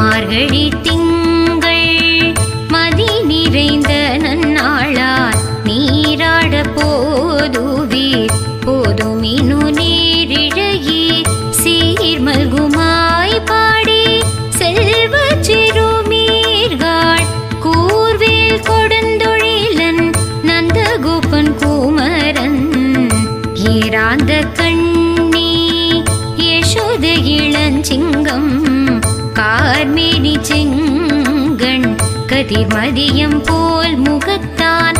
மார்கழி திங்கள் மதி நிறைந்த நன்னாளார் நீராட போதுவீர் போதுமினு நீரிழையீர் சீர்மல்குமாய் பாடி செல்வ சிறுமீர்கள் கூர்வேல் கொடுந்தொழிலன் நந்தகோபன் குமரன். ஏராந்த கண்ணி யசோத இளஞ்சிங்கம் கதிர் மதியம் போல் முகத்தான்